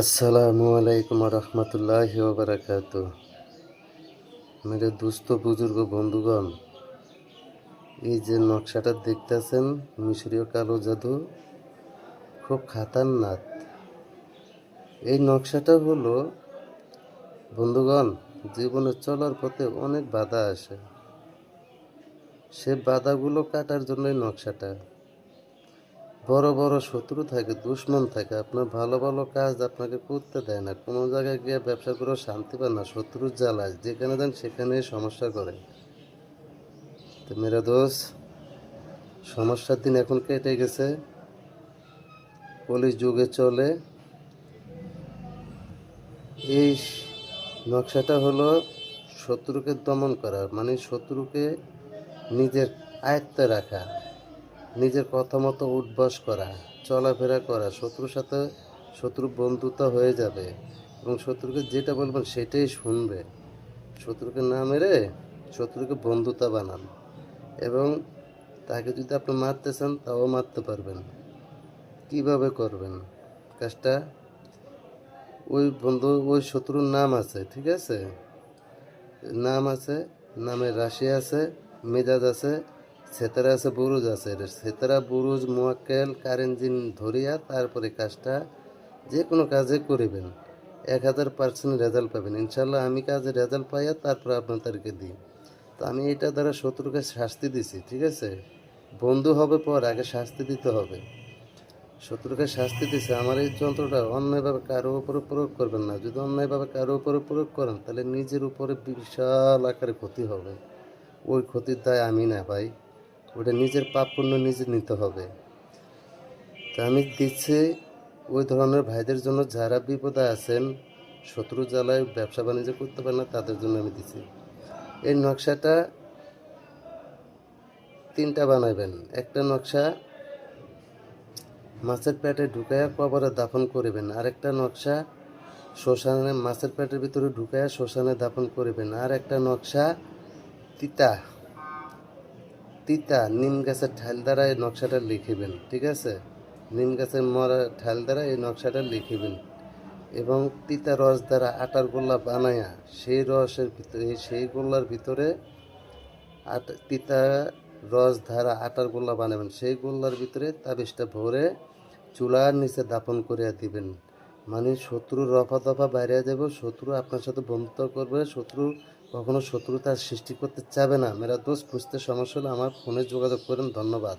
আসসালামু আলাইকুম রহমতুল্লাহ বারাকাত মেরে দুস্থ বুজুর্গ, বন্ধুগণ, এই যে নকশাটা দেখতেছেন, মিশরীয় কালো জাদু, খুব খাতারনাক। এই নকশাটা হলো, বন্ধুগণ, জীবনে চলার পথে অনেক বাধা আসে। সে বাধাগুলো কাটার জন্যই নকশাটা। বড় বড় শত্রু থাকে, দুশ্মন থাকে, আপনার ভালো ভালো কাজ আপনাকে করতে দেয় না। কোনো জায়গায় গিয়ে ব্যবসা করে শান্তি পান না, শত্রুর জ্বালায়, যেখানে দেন সেখানে সমস্যা করে। তো মেরা দোষ সমস্যার দিন এখন কেটে গেছে। পুলিশ যুগে চলে। এই নকশাটা হলো শত্রুকে দমন করা মানে শত্রুকে নিজের আয়ত্তে রাখা। নিজের কথা মতো উঠবস করা, চলাফেরা করা, শত্রুর সাথে শত্রু বন্ধুতা হয়ে যাবে এবং শত্রুকে যেটা বলবেন সেটাই শুনবে। শত্রুকে না মেরে শত্রুকে বন্ধুতা বানান এবং তাকে যদি আপনি মারতে চান তাও মারতে পারবেন। কীভাবে করবেন? কাজটা ওই বন্ধু, ওই শত্রুর নাম আছে, ঠিক আছে? নাম আছে নামের রাশি আছে, মেজাজ আছে সেতারা আছে বুরুজ আছে সেতারা, বুরুজ, মোয়াক্কেল কারেন্ট ধরিয়া তারপরে কাজটা যে কোনো কাজে করিবেন। এক হাজার পার্সেন্ট রেজাল্ট পাবেন। ইনশাল্লাহ আমি কাজে রেজাল্ট পাইয়া তারপর আপনাদেরকে দিই। তো আমি এটা দ্বারা শত্রুকে শাস্তি দিছি, ঠিক আছে? বন্ধু হবে পর আগে শাস্তি দিতে হবে। শত্রুকে শাস্তি দিছে, আমার এই যন্ত্রটা অন্যায়ভাবে কারও উপরে প্রয়োগ করবেন না। যদি অন্যায়ভাবে কারও উপরে প্রয়োগ করেন, তাহলে নিজের উপরে বিশাল আকারে ক্ষতি হবে। ওই ক্ষতির দায় আমি না ভাই। ওটা নিজের পাপ পুণ্য নিজে নিতে হবে। তা আমি দিচ্ছি, ওই ধরনের ভাইদের জন্য যারা বিপদে আছেন, শত্রু জ্বালায় ব্যবসা বাণিজ্য করতে পারে না, তাদের জন্য আমি দিচ্ছি। এই নকশাটা তিনটা বানাবেন একটা নকশা মাছের পেটে ঢুকাইয়া কবরে দাফন করিবেন। আরেকটা নকশা শ্মশানে মাছের পেটের ভিতরে ঢুকাইয়া শ্মশানে দাফন করিবেন। আর একটা নকশা তিতা। তিতা নিম গাছের ঠাল দ্বারা এই নকশাটা লিখিবেন, ঠিক আছে? নিম গাছের মরা ঠাল দ্বারা এই নকশাটা লিখিবেন। এবং তিতা রস দ্বারা আটার গোল্লা বানায়া সেই রসের ভিতরে, সেই গোল্লার ভিতরে তিতা রস ধারা আটার গোল্লা বানাবেন। সেই গোল্লার ভিতরে তাবিজটা ভরে চুলার নিচে দাপন করিয়া দিবেন। মানে শত্রু রফা দফা বাইরে যাব শত্রু আপনার সাথে বন্ধুত্ব করবে, শত্রু কখনো শত্রুতার সৃষ্টি করতে চাবে না। মেরা দোষ খুঁজতে সমস্যা হলে আমার ফোনে যোগাযোগ করেন। ধন্যবাদ।